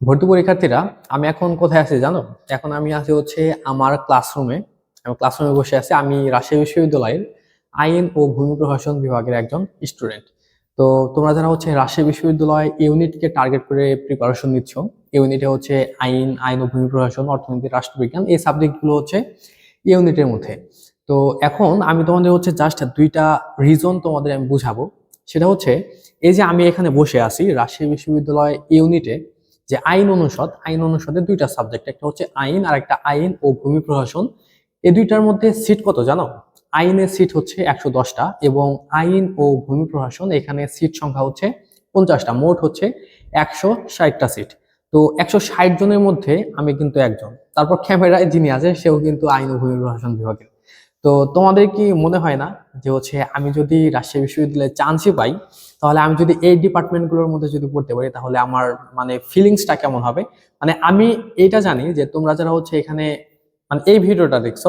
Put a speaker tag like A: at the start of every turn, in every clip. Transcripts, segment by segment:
A: ভর্তি পরীক্ষার্থীরা, আমি এখন কোথায় আছি জানো? এখন আমি আছি হচ্ছে আমার ক্লাসরুমে আমি ক্লাসরুমে বসে আছি আমি রাজশাহী বিশ্ববিদ্যালয়ের আইন ও ভূমি প্রশাসন বিভাগের একজন স্টুডেন্ট তো তোমরা যারা হচ্ছে রাজশাহী বিশ্ববিদ্যালয় ইউনিটকে টার্গেট করে প্রিপারেশন নিচ্ছ, ইউনিটে হচ্ছে আইন আইন ও ভূমি প্রশাসন, অর্থনীতি, রাষ্ট্রবিজ্ঞান, এই সাবজেক্টগুলো হচ্ছে ইউনিটের মধ্যে। তো এখন আমি তোমাদের হচ্ছে জাস্ট দুইটা রিজন তোমাদের আমি বুঝাবো। সেটা হচ্ছে, এই যে আমি এখানে বসে আছি রাজশাহী বিশ্ববিদ্যালয় ইউনিটে যে আইন অনুষদ, আইন অনুষদের দুইটা সাবজেক্ট একটা হচ্ছে আইন আর একটা আইন ও ভূমি প্রশাসন। এই দুইটার মধ্যে সিট কত জানো? আইনের সিট হচ্ছে একশো দশটা এবং আইন ও ভূমি প্রশাসন, এখানে সিট সংখ্যা হচ্ছে পঞ্চাশটা, মোট হচ্ছে একশো ষাটটা সিট তো একশো ষাট জনের মধ্যে আমি কিন্তু একজন। তারপর ক্যামেরায় যিনি আছে, সেও কিন্তু আইন ও ভূমি প্রশাসন বিভাগের। তো তোমাদের কি মনে হয় না যে হচ্ছে আমি যদি রাজশাহী বিশ্ববিদ্যালয়ে চান্সই পাই, তাহলে আমি যদি এই ডিপার্টমেন্টগুলোর মধ্যে যদি পড়তে পারি, তাহলে আমার মানে ফিলিংসটা কেমন হবে? মানে আমি এটা জানি যে তোমরা যারা হচ্ছে এখানে মানে এই ভিডিওটা দেখছ,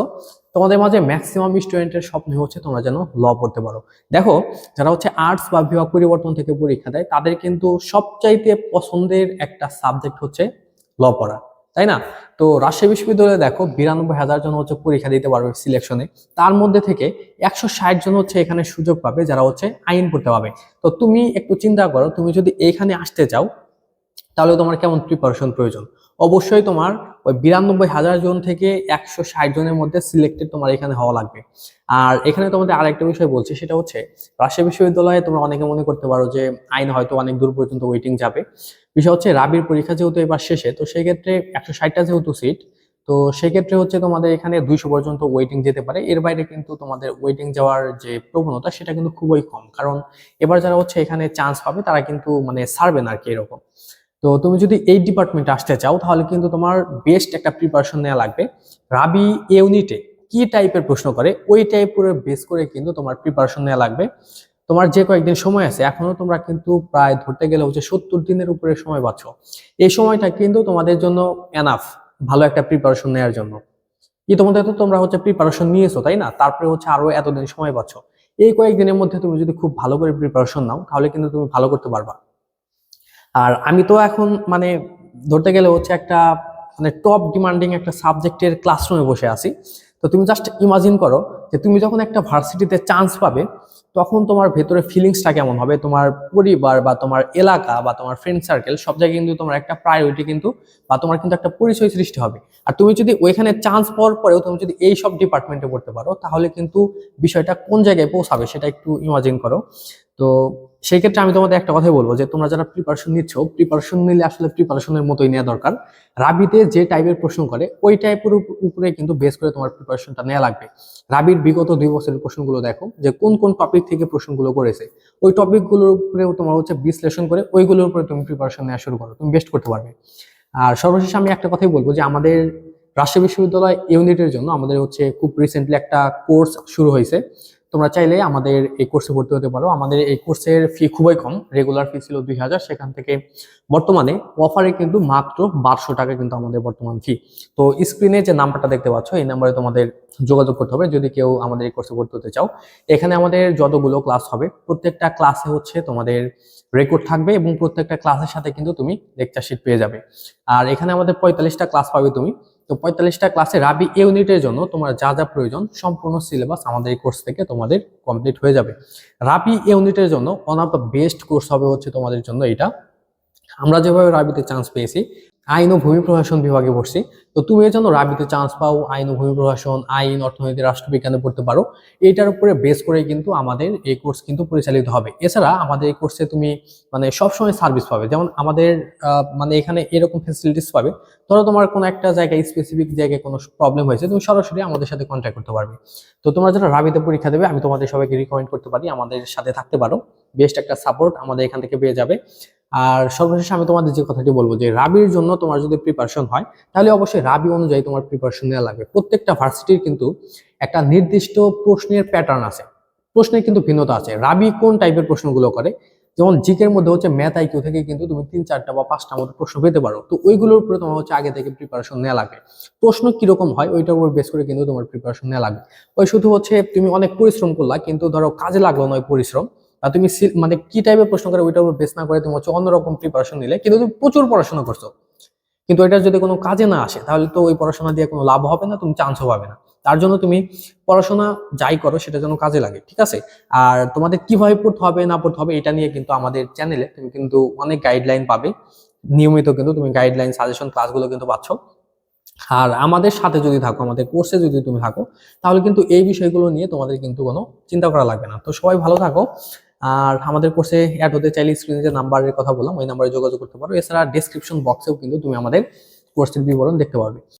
A: তোমাদের মাঝে ম্যাক্সিমাম স্টুডেন্টের স্বপ্ন হচ্ছে তোমরা যেন ল পড়তে পারো। দেখো, যারা হচ্ছে আর্টস বা বিভাগ পরিবর্তন থেকে পরীক্ষা দেয়, তাদের কিন্তু সবচাইতে পছন্দের একটা সাবজেক্ট হচ্ছে ল পড়া। তাই না? তো রাজশাহী বিশ্ববিদ্যালয়ে দেখো বিরানব্বই হাজার জন হচ্ছে পরীক্ষা দিতে পারবে সিলেকশনে তার মধ্যে থেকে একশো ষাট জন হচ্ছে এখানে সুযোগ পাবে যারা হচ্ছে আইন পড়তে পাবে তো তুমি একটু চিন্তা করো, তুমি যদি এইখানে আসতে চাও তাহলে তোমার কেমন প্রিপারেশন প্রয়োজন? অবশ্যই তোমার ওই বিরানব্বই হাজার জন থেকে একশো ষাট জনের মধ্যে সিলেক্টেড তোমার এখানে হওয়া লাগবে। আর এখানে তোমাদের আরেকটা বিষয় বলছি, সেটা হচ্ছে রাজশাহী বিশ্ববিদ্যালয়ে তোমরা অনেকে মনে করতে পারো যে আইন হয়তো অনেক দূর পর্যন্ত ওয়েটিং যাবে। বিষয় হচ্ছে রাবির পরীক্ষা যেহেতু এবার শেষে, তো সেই ক্ষেত্রে একশো ষাটটা যেহেতু সিট তো সেক্ষেত্রে হচ্ছে তোমাদের এখানে দুইশো পর্যন্ত ওয়েটিং যেতে পারে। এর বাইরে কিন্তু তোমাদের ওয়েটিং যাওয়ার যে প্রবণতা, সেটা কিন্তু খুবই কম। কারণ এবার যারা হচ্ছে এখানে চান্স পাবে, তারা কিন্তু মানে ছাড়বে না আর কি এরকম। তো তুমি যদি এই ডিপার্টমেন্টে আসতে চাও, তাহলে কিন্তু তোমার বেস্ট একটা প্রিপারেশন নেওয়া লাগবে। রাবি ইউনিটে কি টাইপের প্রশ্ন করে, ওই টাইপের বেস করে কিন্তু তোমার প্রিপারেশন নেওয়া লাগবে। তোমার যে কয়েকদিন সময় আছে, এখনও তোমরা কিন্তু প্রায় ধরতে গেলে হচ্ছে সত্তর দিনের উপরে সময় পাচ্ছ। এই সময়টা কিন্তু তোমাদের জন্য এনাফ ভালো একটা প্রিপারেশন নেওয়ার জন্য। ইতিমধ্যে তো তোমরা হচ্ছে প্রিপারেশন নিয়েছো, তাই না? তারপরে হচ্ছে আরও এতদিন সময় পাচ্ছ। এই কয়েকদিনের মধ্যে তুমি যদি খুব ভালো করে প্রিপারেশন নাও, তাহলে কিন্তু তুমি ভালো করতে পারবা। আর আমি তো এখন মানে ধরতে গেলে হচ্ছে একটা মানে টপ ডিমান্ডিং একটা সাবজেক্টের ক্লাসরুমে বসে আছি। তো তুমি জাস্ট ইমাজিন করো যে তুমি যখন একটা ভার্সিটিতে চান্স পাবে, তখন তোমার ভেতরে ফিলিংসটা কেমন হবে? তোমার পরিবার বা তোমার এলাকা বা তোমার ফ্রেন্ড সার্কেল সব জায়গায় কিন্তু তোমার একটা প্রায়োরিটি কিন্তু বা তোমার কিন্তু একটা পরিচয় সৃষ্টি হবে। আর তুমি যদি ওইখানে চান্স পাওয়ার পরেও তুমি যদি এই সব ডিপার্টমেন্টে পড়তে পারো, তাহলে কিন্তু বিষয়টা কোন জায়গায় পৌঁছাবে সেটা একটু ইমাজিন করো। তো সেই ক্ষেত্রে আমি তোমাদের একটা কথাই বলব যে তোমরা যারা প্রিপারেশন নিচ্ছ প্রিপারেশন নিলে আসলে প্রিপারেশনের মতোই নেওয়া দরকার। রাবিতে যে টাইপের প্রশ্ন করে, ওই টাইপের উপরে কিন্তু বেস করে তোমার প্রিপারেশনটা নেওয়া লাগবে। রাবির বিগত দুই বছরের প্রশ্নগুলো দেখো, যে কোন কোন টপিক থেকে প্রশ্নগুলো করেছে। ওই টপিকগুলোর উপরে তোমার হচ্ছে বিশ্লেষণ করে, ওইগুলোর উপরে তুমি প্রিপারেশন নেওয়া শুরু করো, তুমি বেস্ট করতে পারবে। আর সর্বশেষ আমি একটা কথাই বলব যে আমাদের রাজশাহী বিশ্ববিদ্যালয় ইউনিটের জন্য আমাদের হচ্ছে খুব রিসেন্টলি একটা কোর্স শুরু হয়েছে। তোমরা চাইলে আমাদের এই কোর্সে ভর্তি হতে পারো। আমাদের এই কোর্সের ফি খুবই কম রেগুলার ফি ছিল দুই হাজার। সেখান থেকে বর্তমানে অফারে কিন্তু মাত্র বারোশো টাকা কিন্তু আমাদের বর্তমান ফি তো স্ক্রিনে যে নাম্বারটা দেখতে পাচ্ছ, এই নাম্বারে তোমাদের যোগাযোগ করতে হবে। যদি কেউ আমাদের এই কোর্সে ভর্তি হতে চাও, এখানে আমাদের যতগুলো ক্লাস হবে, প্রত্যেকটা ক্লাসে হচ্ছে তোমাদের রেকর্ড থাকবে এবং প্রত্যেকটা ক্লাসের সাথে কিন্তু তুমি লেকচার শিট পেয়ে যাবে। আর এখানে আমাদের পঁয়তাল্লিশটা ক্লাস পাবে তুমি। তো পঁয়তাল্লিশটা ক্লাসে রাবি এ ইউনিটের জন্য তোমার যা যা প্রয়োজন সম্পূর্ণ সিলেবাস আমাদের এই কোর্স থেকে তোমাদের কমপ্লিট হয়ে যাবে। রাবি এ ইউনিটের জন্য one of the best course হবে হচ্ছে তোমাদের জন্য এটা। আমরা যেভাবে রাবিতে চান্স পেয়েছি আইন ও ভূমি প্রশাসন বিভাগে পড়ছি। তো তুমি এর জন্য রাবিতে চান্স পাও, আইন ও ভূমি প্রশাসন, আইন, অর্থনীতি, রাষ্ট্রবিজ্ঞানে পড়তে পারো। এইটার উপরে বেস করে কিন্তু আমাদের এই কোর্স কিন্তু পরিচালিত হবে। এছাড়া আমাদের এই কোর্সে তুমি মানে সবসময় সার্ভিস পাবে। যেমন আমাদের মানে এখানে এরকম ফেসিলিটিস পাবে। ধরো তোমার কোনো একটা জায়গায় স্পেসিফিক জায়গায় কোনো প্রবলেম হয়েছে, তুমি সরাসরি আমাদের সাথে কন্ট্যাক্ট করতে পারবে। তো তোমরা যারা রাবিতে পরীক্ষা দেবে, আমি তোমাদের সবাইকে রিকমেন্ড করতে পারি। আমাদের সাথে থাকতে পারো। বেস্ট একটা সাপোর্ট আমাদের এখান থেকে পেয়ে যাবে। আর সর্বশেষ আমি তোমাদের যে কথাটি বলব যে রাবির জন্য তোমার যদি প্রিপারেশন হয়, তাহলে অবশ্যই রাবি অনুযায়ী তোমার প্রিপারেশন নেওয়া লাগবে। প্রত্যেকটা ভার্সিটির কিন্তু একটা নির্দিষ্ট প্রশ্নের প্যাটার্ন আছে। প্রশ্নের কিন্তু ভিন্নতা আছে। রাবি কোন টাইপের প্রশ্নগুলো করে? যেমন জিকের মধ্যে হচ্ছে ম্যাথ আইকিউ থেকে কিন্তু তুমি তিন চারটা বা পাঁচটা মতো প্রশ্ন পেতে পারো। তো ওইগুলোর উপরে তোমার হচ্ছে আগে থেকে প্রিপারেশন নেওয়া লাগবে। প্রশ্ন কীরকম হয়, ওইটার উপর বেস করে কিন্তু তোমার প্রিপারেশন নেওয়া লাগবে। ওই শুধু হচ্ছে তুমি অনেক পরিশ্রম করলা, কিন্তু ধরো কাজে লাগল নয় পরিশ্রম। বা তুমি মানে কি টাইপের প্রশ্ন করে ওইটার উপর বেস না করে তুমি হচ্ছে অন্যরকম প্রিপারেশন নিলে, কিন্তু তুমি প্রচুর পড়াশোনা করছ। কিন্তু এটা যদি কোনো কাজে না আসে, তাহলে তো ওই পড়াশোনা দিয়ে কোনো লাভ হবে না, তুমি চান্সও পাবে না। তার জন্য তুমি পড়াশোনা যাই করো, সেটা যেন কাজে লাগে, ঠিক আছে? আর তোমাদের কীভাবে পড়তে হবে, না পড়তে হবে, এটা নিয়ে কিন্তু আমাদের চ্যানেলে তুমি কিন্তু অনেক গাইডলাইন পাবে। নিয়মিত কিন্তু তুমি গাইডলাইন সাজেশন ক্লাসগুলো কিন্তু পাচ্ছ। আর আমাদের সাথে যদি থাকো, আমাদের কোর্সে যদি তুমি থাকো, তাহলে কিন্তু এই বিষয়গুলো নিয়ে তোমাদের কিন্তু কোনো চিন্তা করা লাগবে না। তো সবাই ভালো থাকো। আর আমাদের কোর্সে অ্যাড হতে চাইলে স্ক্রিনে যে নাম্বারের কথা বললাম, ওই নাম্বারে যোগাযোগ করতে পারো। এছাড়া ডিসক্রিপশন বক্সেও কিন্তু তুমি আমাদের কোর্সের বিবরণ দেখতে পারবে।